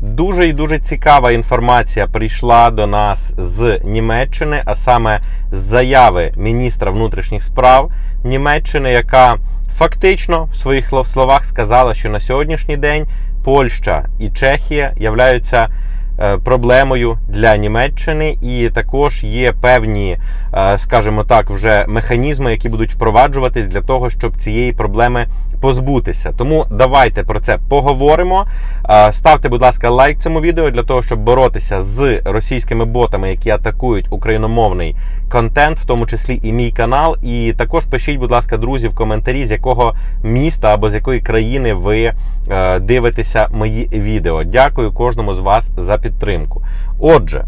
Дуже і дуже цікава інформація прийшла до нас з Німеччини, а саме з заяви міністра внутрішніх справ Німеччини, яка фактично в своїх словах сказала, що на сьогоднішній день Польща і Чехія являються проблемою для Німеччини, і також є певні, е, скажімо так, вже механізми, які будуть впроваджуватись для того, щоб цієї проблеми позбутися. Тому давайте про це поговоримо. Е, Ставте, будь ласка, лайк цьому відео для того, щоб боротися з російськими ботами, які атакують україномовний контент, в тому числі і мій канал. І також пишіть, будь ласка, друзі, в коментарі, з якого міста або з якої країни ви е, дивитеся мої відео. Дякую кожному з вас за підтримку. Отже.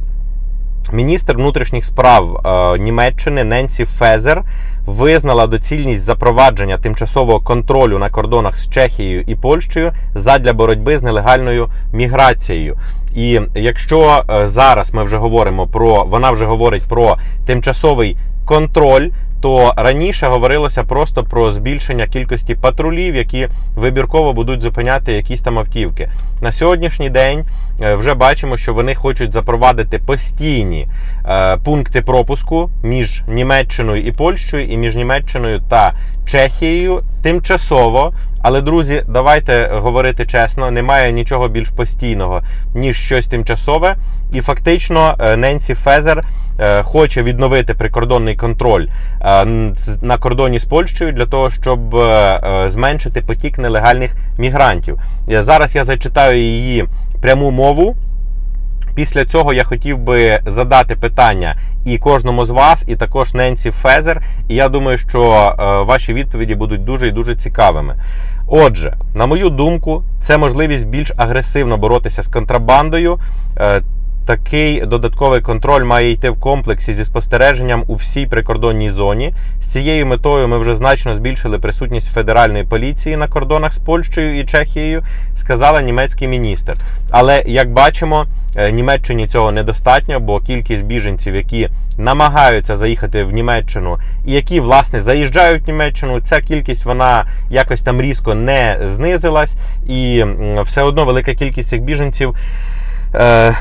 Міністр внутрішніх справ е, Німеччини Ненсі Фезер визнала доцільність запровадження тимчасового контролю на кордонах з Чехією і Польщею задля боротьби з нелегальною міграцією. І якщо е, зараз ми вже говоримо про вона вже говорить про тимчасовий контроль. То раніше говорилося просто про збільшення кількості патрулів, які вибірково будуть зупиняти якісь там автівки. На сьогоднішній день е, вже бачимо, що вони хочуть запровадити постійні е, пункти пропуску між Німеччиною і Польщею, і між Німеччиною та Чехією тимчасово. Але, друзі, давайте говорити чесно, немає нічого більш постійного, ніж щось тимчасове. І фактично е, Ненсі Фезер е, хоче відновити прикордонний контроль е, на кордоні з Польщею для того, щоб зменшити потік нелегальних мігрантів. Зараз я зачитаю її пряму мову. Після цього я хотів би задати питання і кожному з вас, і також Ненсі Фезер. І я думаю, що ваші відповіді будуть дуже і дуже цікавими. Отже, на мою думку, це можливість більш агресивно боротися з контрабандою. Такий додатковий контроль має йти в комплексі зі спостереженням у всій прикордонній зоні. З цією метою ми вже значно збільшили присутність федеральної поліції на кордонах з Польщею і Чехією, сказала німецький міністр. Але як бачимо, Німеччині цього недостатньо, бо кількість біженців, які намагаються заїхати в Німеччину і які власне заїжджають в Німеччину, ця кількість вона якось там різко не знизилась, і все одно велика кількість цих біженців.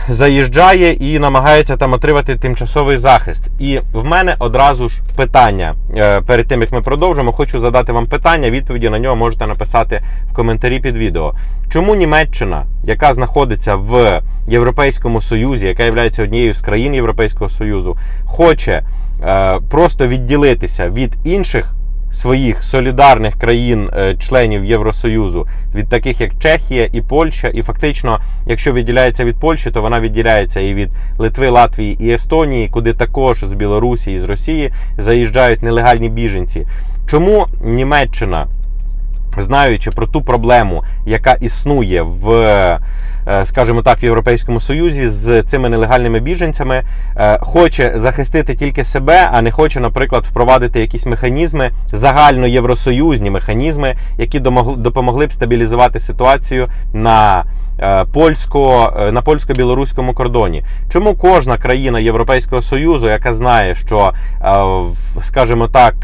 Заїжджає і намагається там отримати тимчасовий захист. І в мене одразу ж питання перед тим як ми продовжимо, хочу задати вам питання. Відповіді на нього можете написати в коментарі під відео. Чому Німеччина, яка знаходиться в Європейському Союзі, яка є однією з країн Європейського Союзу, хоче просто відділитися від інших своїх солідарних країн-членів Євросоюзу, від таких як Чехія і Польща, і фактично, якщо відділяється від Польщі, то вона відділяється і від Литви, Латвії і Естонії, куди також з Білорусі і з Росії заїжджають нелегальні біженці. Чому Німеччина? Знаючи про ту проблему, яка існує в, скажімо так, в Європейському Союзі з цими нелегальними біженцями, хоче захистити тільки себе, а не хоче, наприклад, впровадити якісь механізми, загальноєвросоюзні механізми, які допомогли б стабілізувати ситуацію на польсько на польсько-білоруському кордоні. Чому кожна країна Європейського Союзу, яка знає, що, скажімо так,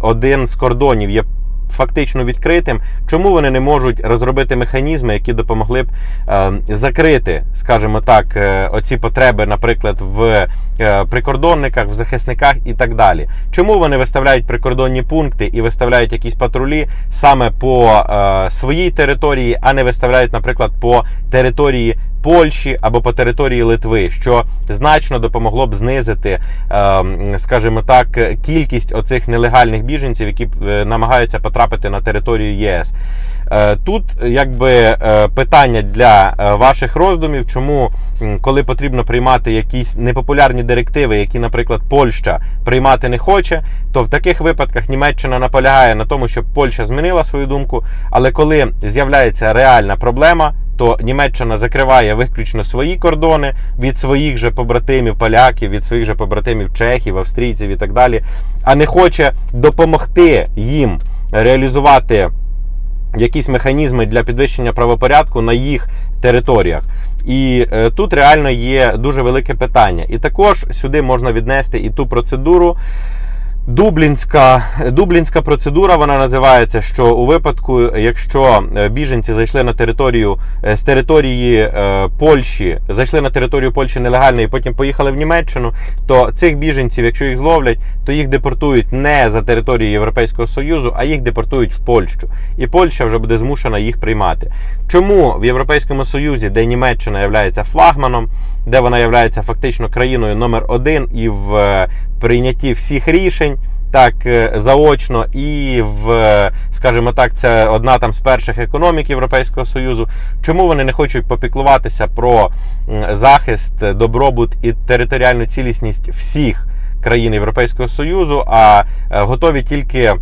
один з кордонів є фактично відкритим, чому вони не можуть розробити механізми, які допомогли б е, закрити, скажімо так, е, оці потреби, наприклад, в е, прикордонниках, в захисниках і так далі. Чому вони виставляють прикордонні пункти і виставляють якісь патрулі саме по своїй території, а не виставляють, наприклад, по території Польщі або по території Литви, що значно допомогло б знизити, ем, скажімо так, кількість оцих нелегальних біженців, які е, намагаються потрапити на територію ЄС. Е, тут якби е, питання для ваших роздумів, чому коли потрібно приймати якісь непопулярні директиви, які, наприклад, Польща приймати не хоче, то в таких випадках Німеччина наполягає на тому, щоб Польща змінила свою думку. Але коли з'являється реальна проблема, то Німеччина закриває виключно свої кордони від своїх же побратимів, поляків, від своїх же побратимів чехів, австрійців і так далі, а не хоче допомогти їм реалізувати якісь механізми для підвищення правопорядку на їх територіях. І е, тут реально є дуже велике питання. І також сюди можна віднести і ту процедуру Дублінська, Дублінська процедура вона називається, що у випадку, якщо е, біженці зайшли на територію е, з території е, Польщі, зайшли на територію Польщі нелегально і потім поїхали в Німеччину, то цих біженців, якщо їх зловлять, то їх депортують не за територією Європейського Союзу, а їх депортують в Польщу. І Польща вже буде змушена їх приймати. Чому в Європейському Союзі, де Німеччина є флагманом, де вона є фактично країною номер один і в е, прийнятті всіх рішень. Так е, заочно, і в, е, скажімо так, це одна там з перших економік Європейського Союзу. Чому вони не хочуть попіклуватися про захист, добробут і територіальну цілісність всіх країн Європейського Союзу, а е, готові тільки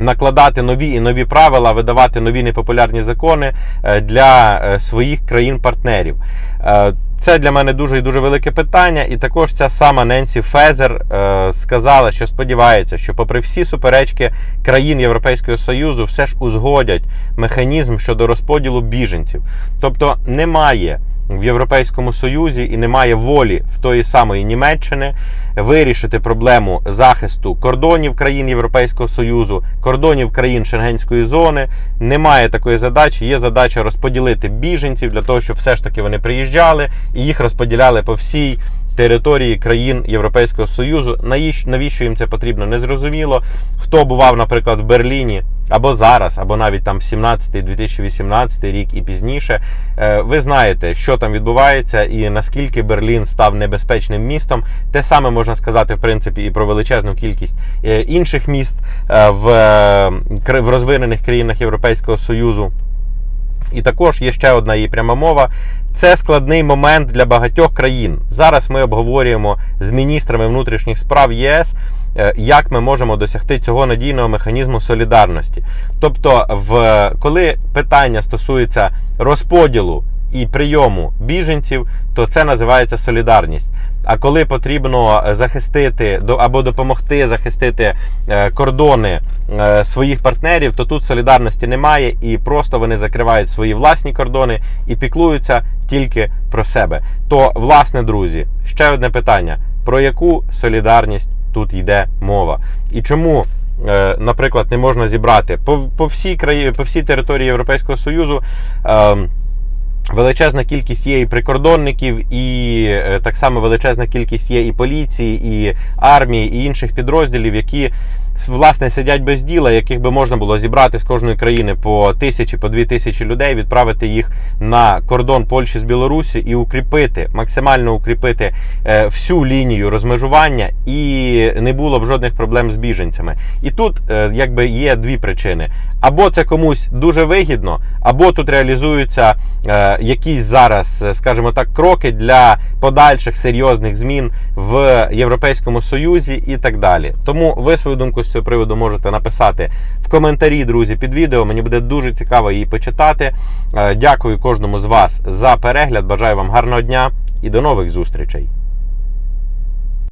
накладати нові і нові правила, видавати нові непопулярні закони е, для е, своїх країн-партнерів. Е, Це для мене дуже і дуже велике питання. І також ця сама Ненсі Фезер сказала, що сподівається, що, попри всі суперечки країн Європейського Союзу, все ж узгодять механізм щодо розподілу біженців. Тобто немає в Європейському Союзі і немає волі в тої самої Німеччини вирішити проблему захисту кордонів країн Європейського Союзу, кордонів країн Шенгенської зони. Немає такої задачі. Є задача розподілити біженців для того, щоб все ж таки вони приїжджали і їх розподіляли по всій. Території країн Європейського Союзу, навіщо їм це потрібно, незрозуміло. Хто бував, наприклад, в Берліні або зараз, або навіть там 17-2018 рік і пізніше, е, ви знаєте, що там відбувається, і наскільки Берлін став небезпечним містом. Те саме можна сказати, в принципі, і про величезну кількість е, інших міст е, в, розвинених країнах Європейського Союзу. І також є ще одна її пряма мова. Це складний момент для багатьох країн. Зараз ми обговорюємо з міністрами внутрішніх справ ЄС, е, як ми можемо досягти цього надійного механізму солідарності. Тобто, в коли питання стосується розподілу і прийому біженців, то це називається солідарність. А коли потрібно захистити до- або допомогти захистити е, кордони е, своїх партнерів, то тут солідарності немає, і просто вони закривають свої власні кордони і піклуються тільки про себе. То, власне, друзі, ще одне питання: про яку солідарність тут йде мова? І чому? е, Наприклад, не можна зібрати по, по всій країні, по всій території Європейського Союзу ем, Величезна кількість є і прикордонників, і е, так само величезна кількість є і поліції, і армії, і інших підрозділів, які власне сидять без діла, яких би можна було зібрати з кожної країни по тисячі, по дві тисячі людей, відправити їх на кордон Польщі з Білорусі і укріпити, максимально укріпити е, всю лінію розмежування, і не було б жодних проблем з біженцями. І тут е, якби є дві причини: або це комусь дуже вигідно, або тут реалізуються якісь зараз, е, скажімо так, кроки для подальших серйозних змін в Європейському Союзі і так далі. Тому ви свою думку з цього приводу можете написати в коментарі, друзі, під відео. Мені буде дуже цікаво її почитати. Е, Дякую кожному з вас за перегляд. Бажаю вам гарного дня і до нових зустрічей.